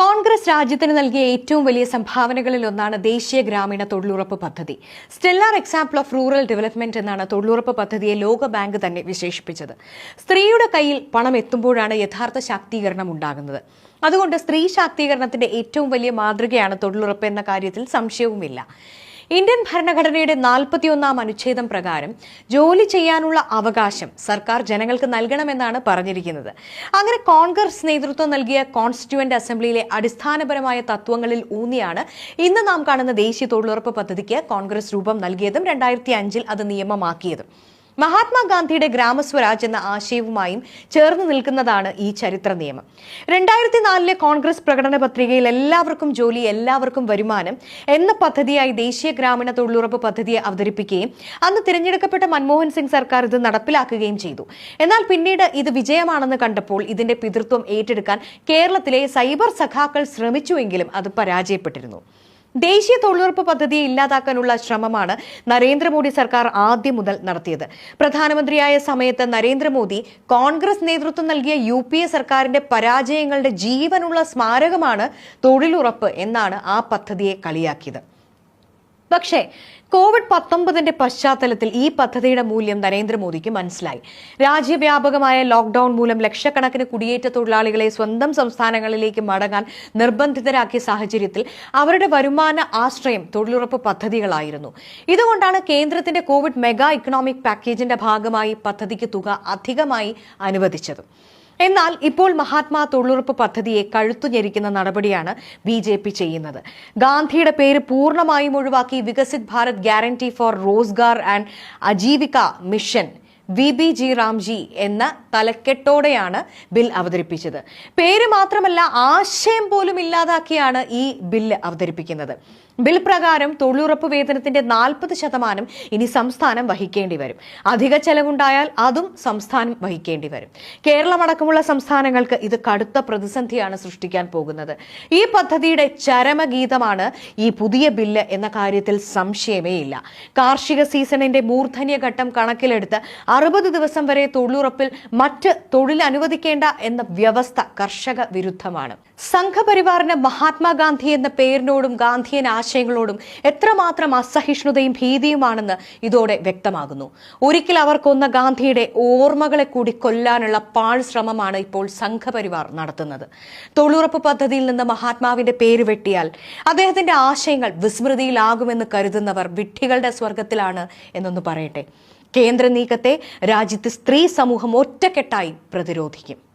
കോൺഗ്രസ് രാജ്യത്തിന് നൽകിയ ഏറ്റവും വലിയ സംഭാവനകളിൽ ഒന്നാണ് ദേശീയ ഗ്രാമീണ തൊഴിലുറപ്പ് പദ്ധതി. Stellar example of rural development എന്നാണ് തൊഴിലുറപ്പ് പദ്ധതിയെ ലോക ബാങ്ക് തന്നെ വിശേഷിപ്പിച്ചത്. സ്ത്രീയുടെ കയ്യിൽ പണം എത്തുമ്പോഴാണ് യഥാർത്ഥ ശാക്തീകരണം ഉണ്ടാകുന്നത്. അതുകൊണ്ട് സ്ത്രീ ശാക്തീകരണത്തിന്റെ ഏറ്റവും വലിയ മാതൃകയാണ് തൊഴിലുറപ്പ് എന്ന കാര്യത്തിൽ സംശയവുമില്ല. ഇന്ത്യൻ ഭരണഘടനയുടെ നാൽപ്പത്തിയൊന്നാം അനുച്ഛേദം പ്രകാരം ജോലി ചെയ്യാനുള്ള അവകാശം സർക്കാർ ജനങ്ങൾക്ക് നൽകണമെന്നാണ് പറഞ്ഞിരിക്കുന്നത്. അങ്ങനെ കോൺഗ്രസ് നേതൃത്വം നൽകിയ കോൺസ്റ്റിറ്റ്യൂവന്റ് അസംബ്ലിയിലെ അടിസ്ഥാനപരമായ തത്വങ്ങളിൽ ഊന്നിയാണ് ഇന്ന് നാം കാണുന്ന ദേശീയ തൊഴിലുറപ്പ് പദ്ധതിക്ക് കോൺഗ്രസ് രൂപം നൽകിയതും രണ്ടായിരത്തി അഞ്ചിൽ അത് നിയമമാക്കിയതും. മഹാത്മാഗാന്ധിയുടെ ഗ്രാമസ്വരാജ് എന്ന ആശയവുമായും ചേർന്ന് നിൽക്കുന്നതാണ് ഈ ചരിത്ര നിയമം. രണ്ടായിരത്തി നാലിലെ കോൺഗ്രസ് പ്രകടന പത്രികയിൽ എല്ലാവർക്കും ജോലി എല്ലാവർക്കും വരുമാനം എന്ന പദ്ധതിയായി ദേശീയ ഗ്രാമീണ തൊഴിലുറപ്പ് പദ്ധതിയെ അവതരിപ്പിക്കുകയും അന്ന് തിരഞ്ഞെടുക്കപ്പെട്ട മൻമോഹൻ സിംഗ് സർക്കാർ ഇത് നടപ്പിലാക്കുകയും ചെയ്തു. എന്നാൽ പിന്നീട് ഇത് വിജയമാണെന്ന് കണ്ടപ്പോൾ ഇതിന്റെ പിതൃത്വം ഏറ്റെടുക്കാൻ കേരളത്തിലെ സൈബർ സഖാക്കൾ ശ്രമിച്ചുവെങ്കിലും അത് പരാജയപ്പെട്ടിരുന്നു. ദേശീയ തൊഴിലുറപ്പ് പദ്ധതിയെ ഇല്ലാതാക്കാനുള്ള ശ്രമമാണ് നരേന്ദ്രമോദി സർക്കാർ ആദ്യം മുതൽ നടത്തിയത്. പ്രധാനമന്ത്രിയായ സമയത്ത് നരേന്ദ്രമോദി കോൺഗ്രസ് നേതൃത്വം നൽകിയ യു പി എ സർക്കാരിന്റെ പരാജയങ്ങളുടെ ജീവനുള്ള സ്മാരകമാണ് തൊഴിലുറപ്പ് എന്നാണ് ആ പദ്ധതിയെ കളിയാക്കിയത്. പക്ഷേ കോവിഡ് പത്തൊമ്പതിന്റെ പശ്ചാത്തലത്തിൽ ഈ പദ്ധതിയുടെ മൂല്യം നരേന്ദ്രമോദിക്ക് മനസ്സിലായി. രാജ്യവ്യാപകമായ ലോക്ഡൌൺ മൂലം ലക്ഷക്കണക്കിന് കുടിയേറ്റ തൊഴിലാളികളെ സ്വന്തം സംസ്ഥാനങ്ങളിലേക്ക് മടങ്ങാൻ നിർബന്ധിതരാക്കിയ സാഹചര്യത്തിൽ അവരുടെ വരുമാന ആശ്രയം തൊഴിലുറപ്പ് പദ്ധതികളായിരുന്നു. ഇതുകൊണ്ടാണ് കേന്ദ്രത്തിന്റെ കോവിഡ് മെഗാ ഇക്കണോമിക് പാക്കേജിന്റെ ഭാഗമായി പദ്ധതിക്ക് തുക അധികമായി അനുവദിച്ചത്. എന്നാൽ ഇപ്പോൾ മഹാത്മാ തൊഴിലുറപ്പ് പദ്ധതിയെ കഴുത്തു ഞെരിക്കുന്ന നടപടിയാണ് ബി ജെ പി ചെയ്യുന്നത്. ഗാന്ധിയുടെ പേര് പൂർണമായും ഒഴിവാക്കി Viksit Bharat guarantee for Rozgar and Ajeevika mission. V B G Ramji എന്ന തലക്കെട്ടോടെയാണ് ബിൽ അവതരിപ്പിച്ചത്. പേര് മാത്രമല്ല ആശയം പോലും ഇല്ലാതാക്കിയാണ് ഈ ബില്ല് അവതരിപ്പിക്കുന്നത്. ബിൽ പ്രകാരം തൊഴിലുറപ്പ് വേതനത്തിന്റെ നാൽപ്പത് ശതമാനം ഇനി സംസ്ഥാനം വഹിക്കേണ്ടി വരും. അധിക ചെലവുണ്ടായാൽ അതും സംസ്ഥാനം വഹിക്കേണ്ടി വരും. കേരളമടക്കമുള്ള സംസ്ഥാനങ്ങൾക്ക് ഇത് കടുത്ത പ്രതിസന്ധിയാണ് സൃഷ്ടിക്കാൻ പോകുന്നത്. ഈ പദ്ധതിയുടെ ചരമഗീതമാണ് ഈ പുതിയ ബില്ല് എന്ന കാര്യത്തിൽ സംശയമേ ഇല്ല കാർഷിക സീസണിന്റെ മൂർധന്യഘട്ടം കണക്കിലെടുത്ത് അറുപത് ദിവസം വരെ തൊഴിലുറപ്പിൽ മറ്റ് തൊഴിൽ അനുവദിക്കേണ്ട എന്ന വ്യവസ്ഥ കർഷക വിരുദ്ധമാണ്. സംഘപരിവാറിന് മഹാത്മാഗാന്ധി എന്ന പേരിനോടും ഗാന്ധിയൻ ആശയങ്ങളോടും എത്രമാത്രം അസഹിഷ്ണുതയും ഭീതിയുമാണെന്ന് ഇതോടെ വ്യക്തമാകുന്നു. ഒരിക്കൽ അവർ കൊന്ന ഗാന്ധിയുടെ ഓർമ്മകളെ കൂടി കൊല്ലാനുള്ള പാഴ് ശ്രമമാണ് ഇപ്പോൾ സംഘപരിവാർ നടത്തുന്നത്. തൊഴിലുറപ്പ് പദ്ധതിയിൽ നിന്ന് മഹാത്മാവിന്റെ പേര് വെട്ടിയാൽ അദ്ദേഹത്തിന്റെ ആശയങ്ങൾ വിസ്മൃതിയിലാകുമെന്ന് കരുതുന്നവർ വിഡ്ഢികളുടെ സ്വർഗത്തിലാണ് എന്നൊന്ന് പറയട്ടെ. കേന്ദ്ര നീക്കത്തെ രാജ്യത്ത് സ്ത്രീ സമൂഹം ഒറ്റക്കെട്ടായി പ്രതിരോധിക്കും.